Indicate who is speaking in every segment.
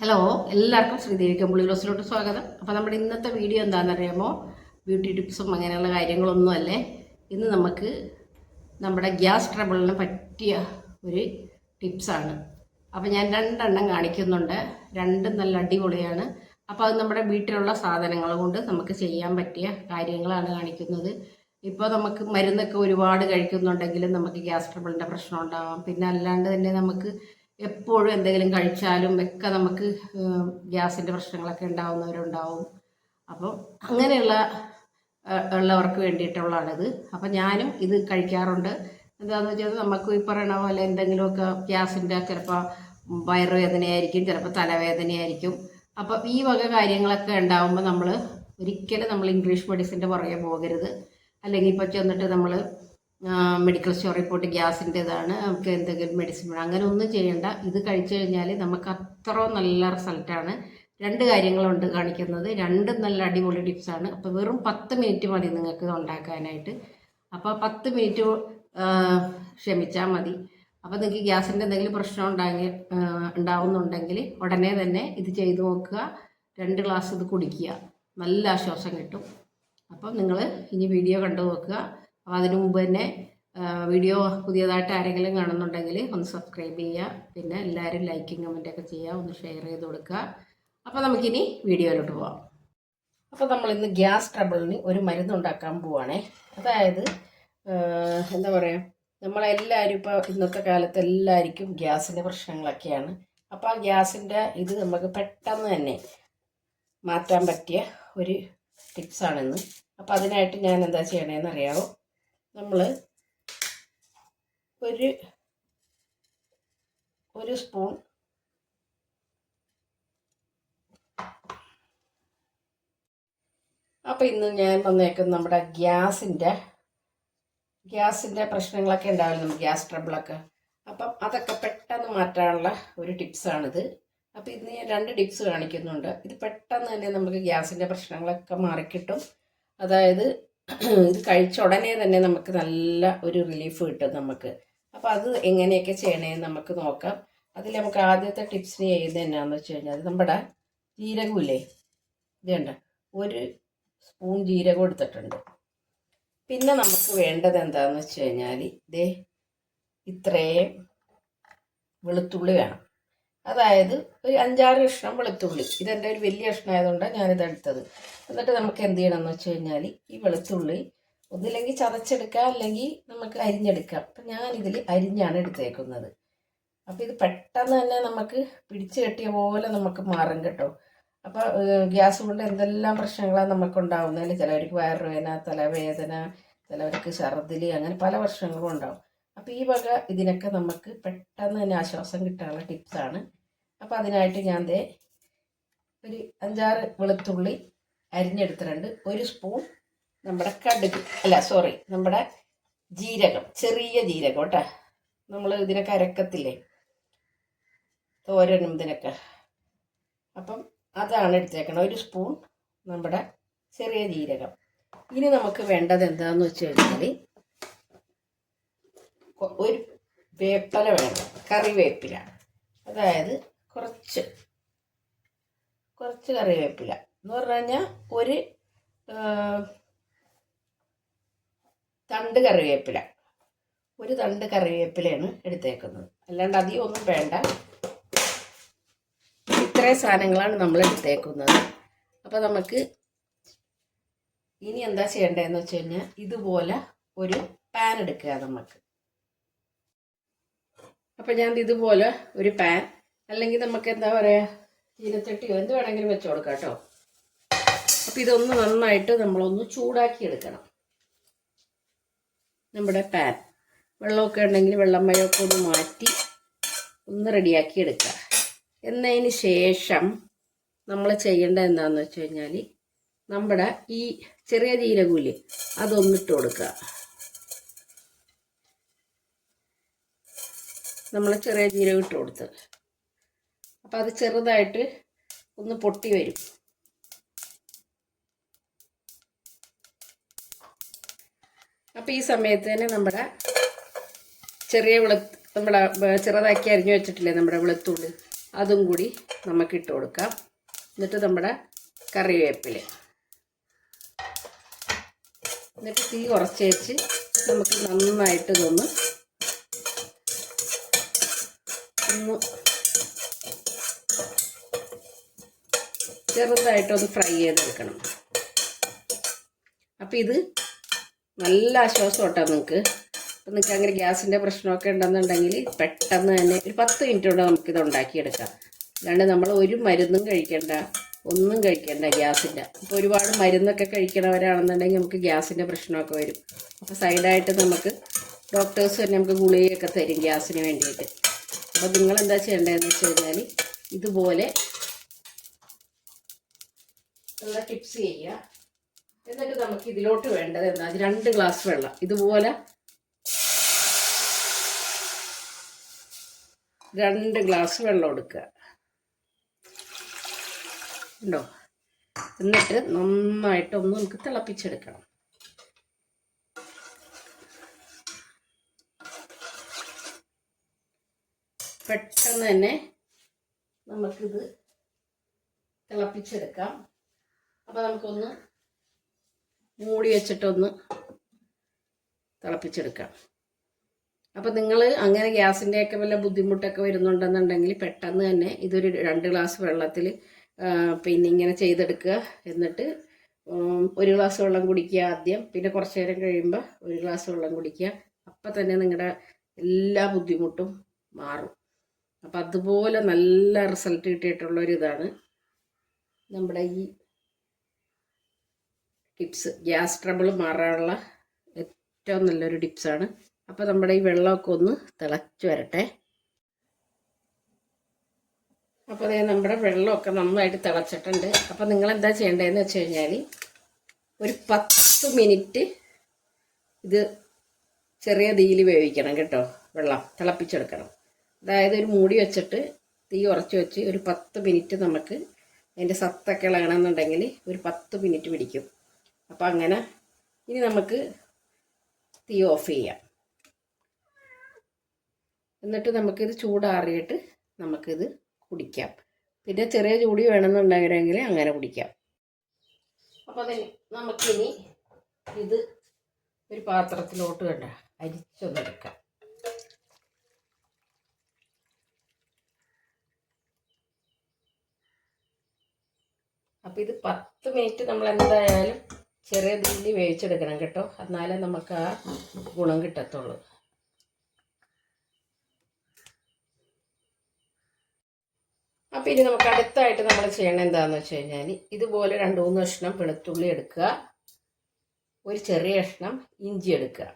Speaker 1: Hello എല്ലാവർക്കും ശ്രീദേവി കമ്പിളി ഗ്ലോസിലോട്ട് സ്വാഗതം. അപ്പോൾ നമ്മുടെ ഇന്നത്തെ വീഡിയോ എന്താണെന്നറിയാമോ? ബ്യൂട്ടി ടിപ്സും അങ്ങനെയുള്ള കാര്യങ്ങളൊന്നും അല്ലേ? ഇന്ന് നമുക്ക് നമ്മുടെ ഗ്യാസ് ട്രബിളിന് പറ്റിയ ഒരു ടിപ്സാണ്. അപ്പോൾ ഞാൻ രണ്ടെണ്ണം കാണിക്കുന്നുണ്ട്. രണ്ടും നല്ല അടിപൊളിയാണ്. അപ്പോൾ അത് നമ്മുടെ വീട്ടിലുള്ള സാധനങ്ങൾ കൊണ്ട് നമുക്ക് ചെയ്യാൻ പറ്റിയ കാര്യങ്ങളാണ് കാണിക്കുന്നത്. ഇപ്പോൾ നമുക്ക് മരുന്നൊക്കെ ഒരുപാട് കഴിക്കുന്നുണ്ടെങ്കിലും നമുക്ക് ഗ്യാസ് ട്രബിളിന്റെ പ്രശ്നം ഉണ്ടാവാം. പിന്നെ അല്ലാണ്ട് തന്നെ നമുക്ക് എപ്പോഴും എന്തെങ്കിലും കഴിച്ചാലും ഒക്കെ നമുക്ക് ഗ്യാസിന്റെ പ്രശ്നങ്ങളൊക്കെ ഉണ്ടാവുന്നവരുണ്ടാവും. അപ്പം അങ്ങനെയുള്ള ഉള്ളവർക്ക് വേണ്ടിയിട്ടുള്ളതാണിത്. അപ്പം ഞാനും ഇത് കഴിക്കാറുണ്ട്. എന്താണെന്ന് വെച്ചാൽ നമുക്ക് ഈ പറയണ പോലെ എന്തെങ്കിലുമൊക്കെ ഗ്യാസിന്റെ ചിലപ്പോൾ വയറുവേദനയായിരിക്കും ചിലപ്പോൾ തലവേദനയായിരിക്കും. അപ്പം ഈ വക കാര്യങ്ങളൊക്കെ ഉണ്ടാകുമ്പോൾ നമ്മൾ ഒരിക്കലും നമ്മൾ ഇംഗ്ലീഷ് മെഡിസിന്റെ പുറകെ പോകരുത്. അല്ലെങ്കിൽ ഇപ്പോൾ ചെന്നിട്ട് നമ്മൾ മെഡിക്കൽ സ്റ്റോറിൽ റിപ്പോർട്ട് ഗ്യാസിന്റെതാണ് നമുക്ക് എന്തെങ്കിലും മെഡിസിൻ വേണം. അങ്ങനെ ഒന്നും ചെയ്യണ്ട. ഇത് കഴിച്ചു കഴിഞ്ഞാൽ നമുക്ക് അത്ര നല്ല റിസൾട്ടാണ് രണ്ട് കാര്യങ്ങളുണ്ട് കാണിക്കുന്നത്. രണ്ടും നല്ല അടിപൊളി ടിപ്സാണ് അപ്പോൾ വെറും പത്ത് മിനിറ്റ് മതി നിങ്ങൾക്ക് ഉണ്ടാക്കാനായിട്ട്. അപ്പോൾ പത്ത് മിനിറ്റ് ക്ഷമിച്ചാൽ മതി. അപ്പോൾ നിങ്ങൾക്ക് ഗ്യാസിന്റെ എന്തെങ്കിലും പ്രശ്നം ഉണ്ടാകി ഉണ്ടാവുന്നുണ്ടെങ്കിൽ ഉടനെ തന്നെ ഇത് ചെയ്തു നോക്കുക. രണ്ട് ഗ്ലാസ് ഇത് കുടിക്കുക. നല്ല ആശ്വാസം കിട്ടും. അപ്പം നിങ്ങൾ ഇനി വീഡിയോ കണ്ടു നോക്കുക. അപ്പോൾ അതിനു മുമ്പ് തന്നെ വീഡിയോ പുതിയതായിട്ട് ആരെങ്കിലും കാണുന്നുണ്ടെങ്കിൽ ഒന്ന് സബ്സ്ക്രൈബ് ചെയ്യുക. പിന്നെ എല്ലാവരും ലൈക്കും കമന്റൊക്കെ ചെയ്യുക. ഒന്ന് ഷെയർ ചെയ്ത് കൊടുക്കുക. അപ്പോൾ നമുക്കിനി വീഡിയോയിലോട്ട് പോവാം. അപ്പോൾ നമ്മൾ ഇന്ന് ഗ്യാസ് ട്രബിളിന് ഒരു മരുന്ന് ഉണ്ടാക്കാൻ പോവാണേ. അതായത് എന്താ പറയുക നമ്മളെല്ലാവരും ഇപ്പോൾ ഇന്നത്തെ കാലത്ത് എല്ലാവർക്കും ഗ്യാസിന്റെ പ്രശ്നങ്ങളൊക്കെയാണ്. അപ്പോൾ ആ ഗ്യാസിന്റെ ഇത് നമുക്ക് പെട്ടെന്ന് തന്നെ മാറ്റാൻ പറ്റിയ ഒരു ടിപ്സാണിന്ന് അപ്പോൾ അതിനായിട്ട് ഞാൻ എന്താ ചെയ്യണേന്ന് അറിയാമോ നമ്മൾ ഒരു ഒരു സ്പൂൺ അപ്പോൾ ഇന്ന് ഞാൻ വന്നേക്കുന്നത് നമ്മുടെ ഗ്യാസിന്റെ ഗ്യാസിന്റെ പ്രശ്നങ്ങളൊക്കെ ഉണ്ടാവില്ല ഗ്യാസ് ട്രബിളൊക്കെ? അപ്പം അതൊക്കെ പെട്ടെന്ന് മാറ്റാനുള്ള ഒരു ടിപ്സാണിത്. അപ്പോൾ ഇന്ന് ഞാൻ രണ്ട് ടിപ്സ് കാണിക്കുന്നുണ്ട്. ഇത് പെട്ടെന്ന് തന്നെ നമുക്ക് ഗ്യാസിന്റെ പ്രശ്നങ്ങളൊക്കെ മാറിക്കിട്ടും. അതായത് ഇത് കഴിച്ച ഉടനെ തന്നെ നമുക്ക് നല്ല ഒരു റിലീഫ് കിട്ടും നമുക്ക്. അപ്പോൾ അത് എങ്ങനെയൊക്കെ ചെയ്യണേന്ന് നമുക്ക് നോക്കാം. അതിൽ നമുക്ക് ആദ്യത്തെ ടിപ്സിന് ചെയ്യുന്നത് എന്നാന്ന് വെച്ച് കഴിഞ്ഞാൽ നമ്മുടെ ജീരകമില്ലേ ഇത് കണ്ട? ഒരു സ്പൂൺ ജീരകം എടുത്തിട്ടുണ്ട്. പിന്നെ നമുക്ക് വേണ്ടത് എന്താണെന്ന് വെച്ച് കഴിഞ്ഞാൽ ഇതേ ഇത്രയും വെളുത്തുള്ളി വേണം. അതായത് ഒരു അഞ്ചാറ് കഷ്ണം വെളുത്തുള്ളി. ഇതെന്റെ ഒരു വലിയ കഷ്ണം ആയതുകൊണ്ടാണ് ഞാനിത് എടുത്തത്. എന്നിട്ട് നമുക്ക് എന്ത് ചെയ്യണം എന്ന് വെച്ച് കഴിഞ്ഞാൽ ഈ വെളുത്തുള്ളി ഒന്നില്ലെങ്കിൽ ചതച്ചെടുക്കാം അല്ലെങ്കിൽ നമുക്ക് അരിഞ്ഞെടുക്കാം. അപ്പം ഞാനിതിൽ അരിഞ്ഞാണ് എടുത്തേക്കുന്നത്. അപ്പം ഇത് പെട്ടെന്ന് തന്നെ നമുക്ക് പിടിച്ചു കെട്ടിയ പോലെ നമുക്ക് മാറും കേട്ടോ. അപ്പോൾ ഗ്യാസ് കൊണ്ട് എന്തെല്ലാം പ്രശ്നങ്ങളാണ് നമുക്ക് ഉണ്ടാവുന്നതിൽ ചിലവർക്ക് വയറുവേദന തലവേദന ചിലവർക്ക് ഛർദിൽ അങ്ങനെ പല പ്രശ്നങ്ങളും ഉണ്ടാവും. അപ്പോൾ ഈ വക ഇതിനൊക്കെ നമുക്ക് പെട്ടെന്ന് തന്നെ ആശ്വാസം കിട്ടാനുള്ള ടിപ്സാണ്. അപ്പോൾ അതിനായിട്ട് ഞാൻ ദേ ഒരു അഞ്ചാറ് വെളുത്തുള്ളി അരിഞ്ഞെടുത്തിട്ടുണ്ട്. ഒരു സ്പൂൺ നമ്മുടെ കടുക് അല്ല സോറി നമ്മുടെ ജീരകം ചെറിയ ജീരകം കേട്ടോ. നമ്മൾ ഇതിനൊക്കെ അരക്കത്തില്ലേ? തോരനും ഇതിനൊക്കെ. അപ്പം അതാണ് എടുത്തേക്കണം ഒരു സ്പൂൺ നമ്മുടെ ചെറിയ ജീരകം. ഇനി നമുക്ക് വേണ്ടത് എന്താണെന്ന് വെച്ച് കഴിഞ്ഞാൽ ഒരു വേപ്പില വേണം. കറിവേപ്പില അതായത് കുറച്ച് കുറച്ച് കറിവേപ്പില. എന്ന് പറഞ്ഞു കഴിഞ്ഞാൽ ഒരു തണ്ട് കറിവേപ്പില. ഒരു തണ്ട് കറിവേപ്പിലയാണ് എടുത്തേക്കുന്നത്. അല്ലാണ്ട് അധികം ഒന്നും വേണ്ട. ഇത്രയും സാധനങ്ങളാണ് നമ്മൾ എടുത്തേക്കുന്നത്. അപ്പോൾ നമുക്ക് ഇനി എന്താ ചെയ്യേണ്ടതെന്ന് വെച്ച് കഴിഞ്ഞാൽ ഇതുപോലെ ഒരു പാൻ എടുക്കുക നമുക്ക്. അപ്പം ഞാൻ ഇതുപോലെ ഒരു പാൻ അല്ലെങ്കിൽ നമുക്ക് എന്താ പറയുക ചീനച്ചട്ടിയോ എന്ത് വേണമെങ്കിലും വെച്ച് കൊടുക്കാം കേട്ടോ. അപ്പൊ ഇതൊന്ന് നന്നായിട്ട് നമ്മളൊന്ന് ചൂടാക്കി എടുക്കണം. നമ്മുടെ പാൻ വെള്ളമൊക്കെ ഉണ്ടെങ്കിൽ വെള്ളമയമൊക്കെ ഒന്ന് മാറ്റി ഒന്ന് റെഡിയാക്കി എടുക്കുക. എന്നതിന് ശേഷം നമ്മൾ ചെയ്യേണ്ട എന്താണെന്ന് വെച്ച് കഴിഞ്ഞാൽ നമ്മുടെ ഈ ചെറിയ ജീരകൂൽ അതൊന്നിട്ട് കൊടുക്കുക. നമ്മൾ ചെറിയ ജീരകം ഇട്ട് കൊടുത്ത്. അപ്പോൾ അത് ചെറുതായിട്ട് ഒന്ന് പൊട്ടി വരും. അപ്പോൾ ഈ സമയത്ത് തന്നെ നമ്മുടെ ചെറിയ വെളു നമ്മുടെ ചെറുതാക്കി അരിഞ്ഞു വെച്ചിട്ടില്ലേ നമ്മുടെ വെളുത്തുള്ളി? അതും കൂടി നമുക്ക് ഇട്ട് കൊടുക്കാം. എന്നിട്ട് നമ്മുടെ കറിവേപ്പില. എന്നിട്ട് തീ കുറച്ച് വെച്ച് നമുക്ക് നന്നായിട്ട് ഇതൊന്ന് ഒന്ന് ചെറുതായിട്ടൊന്ന് ഫ്രൈ ചെയ്തെടുക്കണം. അപ്പോൾ ഇത് നല്ല ആശ്വാസം കേട്ടോ നിങ്ങൾക്ക് അപ്പം നിങ്ങൾക്ക് അങ്ങനെ ഗ്യാസിന്റെ പ്രശ്നമൊക്കെ ഉണ്ടെന്നുണ്ടെങ്കിൽ പെട്ടെന്ന് തന്നെ ഒരു പത്ത് മിനിറ്റ് കൊണ്ട് നമുക്കിത് ഉണ്ടാക്കിയെടുക്കാം. അല്ലാണ്ട് നമ്മൾ ഒരു മരുന്നും കഴിക്കേണ്ട ഒന്നും കഴിക്കേണ്ട ഗ്യാസിന്റെ ഇപ്പോൾ ഒരുപാട് മരുന്നൊക്കെ കഴിക്കണവരാണെന്നുണ്ടെങ്കിൽ നമുക്ക് ഗ്യാസിന്റെ പ്രശ്നമൊക്കെ വരും. അപ്പോൾ സൈഡായിട്ട് നമുക്ക് ഡോക്ടേഴ്സ് തന്നെ നമുക്ക് ഗുളികയൊക്കെ തരും ഗ്യാസിന് വേണ്ടിയിട്ട്. അപ്പോൾ നിങ്ങൾ എന്താ ചെയ്യേണ്ടതെന്ന് വെച്ച് കഴിഞ്ഞാൽ ഇതുപോലെ ഉള്ള ടിപ്സ് ചെയ്യുക. എന്നിട്ട് നമുക്ക് ഇതിലോട്ട് വേണ്ടത് എന്താ? രണ്ട് ഗ്ലാസ് വെള്ളം. ഇതുപോലെ രണ്ട് ഗ്ലാസ് വെള്ളം എടുക്കുക. ഉണ്ടോ? എന്നിട്ട് നന്നായിട്ടൊന്ന് നമുക്ക് തിളപ്പിച്ചെടുക്കണം. പെട്ടെന്ന് തന്നെ നമുക്കിത് തിളപ്പിച്ചെടുക്കാം. അപ്പോൾ നമുക്കൊന്ന് മൂടി വെച്ചിട്ടൊന്ന് തിളപ്പിച്ചെടുക്കാം. അപ്പൊ നിങ്ങൾ അങ്ങനെ ഗ്യാസിന്റെയൊക്കെ വല്ല ബുദ്ധിമുട്ടൊക്കെ വരുന്നുണ്ടെന്നുണ്ടെങ്കിൽ പെട്ടെന്ന് തന്നെ ഇതൊരു രണ്ട് ഗ്ലാസ് വെള്ളത്തിൽ പിന്നെ ഇങ്ങനെ ചെയ്തെടുക്കുക. എന്നിട്ട് ഒരു ഗ്ലാസ് വെള്ളം കുടിക്കുക ആദ്യം. പിന്നെ കുറച്ച് നേരം കഴിയുമ്പോൾ ഒരു ഗ്ലാസ് വെള്ളം കുടിക്കുക. അപ്പം തന്നെ നിങ്ങളുടെ എല്ലാ ബുദ്ധിമുട്ടും മാറും. അപ്പം അതുപോലെ നല്ല റിസൾട്ട് കിട്ടിയിട്ടുള്ളൊരിതാണ് നമ്മുടെ ഈ ടിപ്സ് ഗ്യാസ് ട്രബിൾ മാറാനുള്ള ഏറ്റവും നല്ലൊരു ടിപ്സാണ് അപ്പോൾ നമ്മുടെ ഈ വെള്ളമൊക്കെ ഒന്ന് തിളച്ച് വരട്ടെ. അപ്പോൾ അതേ നമ്മുടെ വെള്ളമൊക്കെ നന്നായിട്ട് തിളച്ചിട്ടുണ്ട്. അപ്പോൾ നിങ്ങൾ എന്താ ചെയ്യേണ്ടതെന്ന് വെച്ച് കഴിഞ്ഞാൽ ഒരു പത്ത് മിനിറ്റ് ഇത് ചെറിയ തീയിൽ വേവിക്കണം കേട്ടോ വെള്ളം തിളപ്പിച്ചെടുക്കണം. അതായത് ഒരു മൂടി വെച്ചിട്ട് തീ ഉറച്ച് വെച്ച് ഒരു പത്ത് മിനിറ്റ് നമുക്ക് അതിന്റെ സത്തൊക്കെ ഇളകണമെന്നുണ്ടെങ്കിൽ ഒരു പത്ത് മിനിറ്റ് പിടിക്കും. അപ്പോൾ അങ്ങനെ ഇനി നമുക്ക് തീ ഓഫ് ചെയ്യാം. എന്നിട്ട് നമുക്കിത് ചൂടാറിയിട്ട് നമുക്കിത് കുടിക്കാം. പിന്നെ ചെറിയ ചൂടി വേണമെന്നുണ്ടെങ്കിൽ അങ്ങനെ കുടിക്കാം. അപ്പോൾ അതിന് നമുക്കിനി ഇത് ഒരു പാത്രത്തിലോട്ട് കണ്ട? അരിച്ചൊന്നെടുക്കാം. അപ്പോൾ ഇത് പത്ത് മിനിറ്റ് നമ്മൾ എന്തായാലും ചെറിയ തീയിൽ വേവിച്ചെടുക്കണം കേട്ടോ. എന്നാലേ നമുക്ക് ആ ഗുണം കിട്ടത്തുള്ളൂ. അപ്പോൾ ഇനി നമുക്ക് അടുത്തായിട്ട് നമ്മൾ ചെയ്യണം എന്താണെന്ന് വെച്ച് കഴിഞ്ഞാൽ ഇതുപോലെ രണ്ട് മൂന്ന് കഷ്ണം വെളുത്തുള്ളി എടുക്കുക. ഒരു ചെറിയ കഷ്ണം ഇഞ്ചി എടുക്കുക.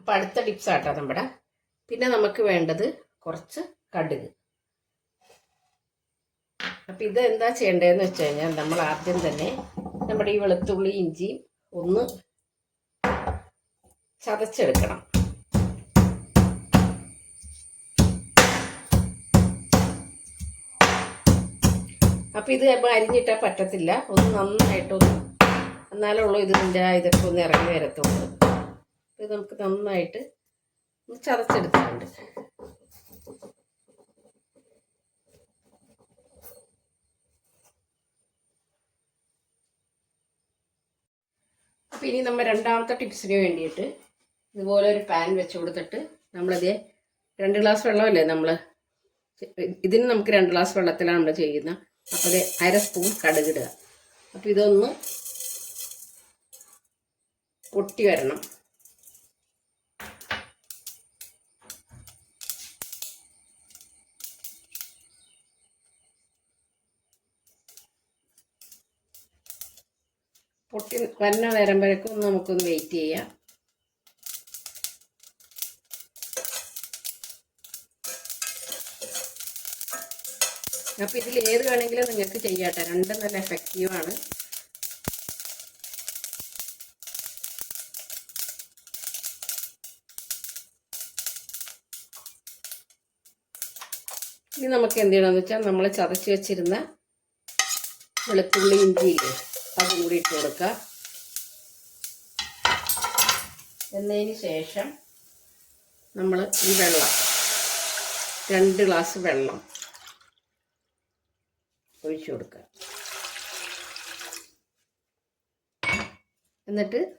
Speaker 1: അപ്പോൾ അടുത്ത ടിപ്സ് ആട്ടോ നമ്മുടെ. പിന്നെ നമുക്ക് വേണ്ടത് കുറച്ച് കടുക്. അപ്പം ഇത് എന്താ ചെയ്യേണ്ടതെന്ന് വെച്ച് കഴിഞ്ഞാൽ നമ്മൾ ആദ്യം തന്നെ നമ്മുടെ ഈ വെളുത്തുള്ളി ഇഞ്ചി ഒന്ന് ചതച്ചെടുക്കണം. അപ്പം ഇത് അരിഞ്ഞിട്ടാൽ പറ്റത്തില്ല. ഒന്ന് നന്നായിട്ടൊന്ന് എന്നാലേ ഉള്ളൂ ഇതിന്റെ ഇതൊക്കെ ഒന്ന് ഇറങ്ങി വരത്തുള്ളൂ. ഇത് നമുക്ക് നന്നായിട്ട് ഒന്ന് ചതച്ചെടുത്തിട്ടുണ്ട് അപ്പോൾ ഇനി നമ്മൾ രണ്ടാമത്തെ ടിപ്സിന് വേണ്ടിയിട്ട് ഇതുപോലെ ഒരു പാൻ വെച്ച് കൊടുത്തിട്ട് നമ്മളത് രണ്ട് ഗ്ലാസ് വെള്ളമല്ലേ നമ്മൾ ഇതിന് നമുക്ക് രണ്ട് ഗ്ലാസ് വെള്ളത്തിലാണ് നമ്മൾ ചെയ്യുന്നത്. അപ്പോൾ അര സ്പൂൺ കടുകിടുക അപ്പോൾ ഇതൊന്ന് പൊട്ടി വരണം. പൊട്ടി വരണ വരുമ്പോഴേക്കും നമുക്കൊന്ന് വെയിറ്റ് ചെയ്യാം. അപ്പോൾ ഇതിൽ ഏത് വേണമെങ്കിലും നിങ്ങൾക്ക് ചെയ്യാട്ടെ. രണ്ടും നല്ല എഫക്റ്റീവാണ് ഇനി നമുക്ക് എന്ത് ചെയ്യണമെന്ന് വെച്ചാൽ നമ്മൾ ചതച്ച് വെച്ചിരുന്ന വെളുത്തുള്ളി ഇഞ്ചിയില്ലേ അതും കൂടി ഇട്ട് കൊടുക്കുക. എന്നതിന് ശേഷം നമ്മൾ ഈ വെള്ളം രണ്ട് ഗ്ലാസ് വെള്ളം ഒഴിച്ചു കൊടുക്കുക. എന്നിട്ട്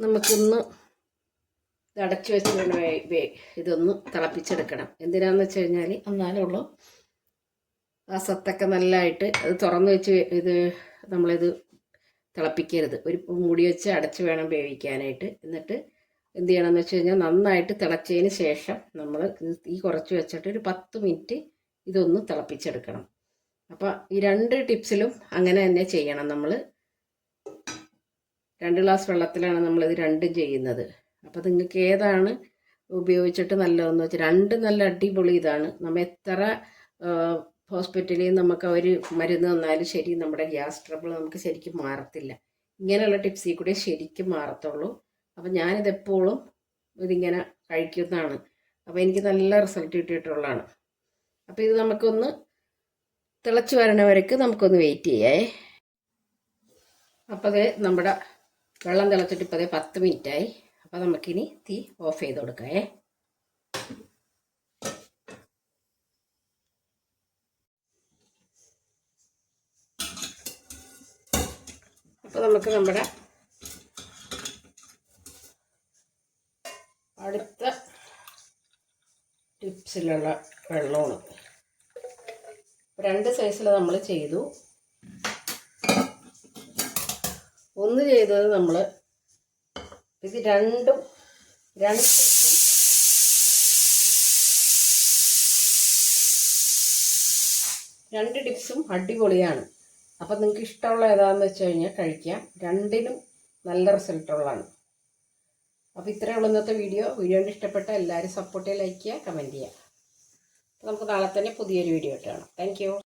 Speaker 1: നമുക്കൊന്ന് അടച്ചു വെച്ച് വേണം വേ- വേ- ഇതൊന്ന് തിളപ്പിച്ചെടുക്കണം. എന്തിനാന്ന് വെച്ച് കഴിഞ്ഞാൽ എന്നാലേ ഉള്ളൂ. ആ സത്തൊക്കെ നല്ലതായിട്ട് അത് തുറന്ന് വെച്ച് ഇത് നമ്മളിത് തിളപ്പിക്കരുത്. ഒരു മൂടി വെച്ച് അടച്ച് വേണം വേവിക്കാനായിട്ട്. എന്നിട്ട് എന്ത് ചെയ്യണമെന്ന് വെച്ച് കഴിഞ്ഞാൽ നന്നായിട്ട് തിളച്ചതിന് ശേഷം നമ്മൾ ഈ കുറച്ച് വെച്ചിട്ട് ഒരു പത്ത് മിനിറ്റ് ഇതൊന്ന് തിളപ്പിച്ചെടുക്കണം. അപ്പോൾ ഈ രണ്ട് ടിപ്സിലും അങ്ങനെ തന്നെ ചെയ്യണം നമ്മൾ. രണ്ട് ഗ്ലാസ് വെള്ളത്തിലാണ് നമ്മളിത് രണ്ടും ചെയ്യുന്നത്. അപ്പോൾ നിങ്ങൾക്ക് ഏതാണ് ഉപയോഗിച്ചിട്ട് നല്ലതെന്ന് വെച്ചാൽ രണ്ട് നല്ല അടിപൊളി ഇതാണ്. നമ്മൾ എത്ര ഹോസ്പിറ്റലിൽ നമുക്ക് അവർ മരുന്ന് തന്നാലും ശരി നമ്മുടെ ഗ്യാസ് ട്രബിൾ നമുക്ക് ശരിക്കും മാറത്തില്ല. ഇങ്ങനെയുള്ള ടിപ്സിൽ കൂടെ ശരിക്കും മാറത്തുള്ളൂ. അപ്പം ഞാനിതെപ്പോഴും ഇതിങ്ങനെ കഴിക്കുന്നതാണ്. അപ്പോൾ എനിക്ക് നല്ല റിസൾട്ട് കിട്ടിയിട്ടുള്ളതാണ്. അപ്പോൾ ഇത് നമുക്കൊന്ന് തിളച്ച് വരണവരക്ക് നമുക്കൊന്ന് വെയിറ്റ് ചെയ്യേ. അപ്പോൾ അത് നമ്മുടെ വെള്ളം തിളച്ചിട്ട് ഇപ്പോൾ അതേ പത്ത് മിനിറ്റായി. അപ്പോൾ നമുക്കിനി തീ ഓഫ് ചെയ്ത് കൊടുക്കാമേ അപ്പോൾ നമുക്ക് നമ്മുടെ അടുത്ത ടിപ്സിലുള്ള വെള്ളമാണ്. രണ്ട് സൈസിൽ നമ്മൾ ചെയ്തു. ഒന്ന് ചെയ്തത് നമ്മൾ ഇത് രണ്ടും രണ്ട് രണ്ട് ടിപ്സും അടിപൊളിയാണ്. അപ്പം നിങ്ങൾക്ക് ഇഷ്ടമുള്ള ഏതാണെന്ന് വെച്ച് കഴിഞ്ഞാൽ കഴിക്കാം. രണ്ടിനും നല്ല റിസൾട്ടുള്ളതാണ് അപ്പോൾ ഇത്രയേ ഉള്ളൂ ഇന്നത്തെ വീഡിയോ വീഡിയോ ഇഷ്ടപ്പെട്ട എല്ലാവരും സപ്പോർട്ട് ചെയ്യുക ലൈക്ക് ചെയ്യുക കമന്റ് ചെയ്യുക. അപ്പോൾ നമുക്ക് നാളെ തന്നെ പുതിയൊരു വീഡിയോ ഇട്ട് കാണാം. താങ്ക്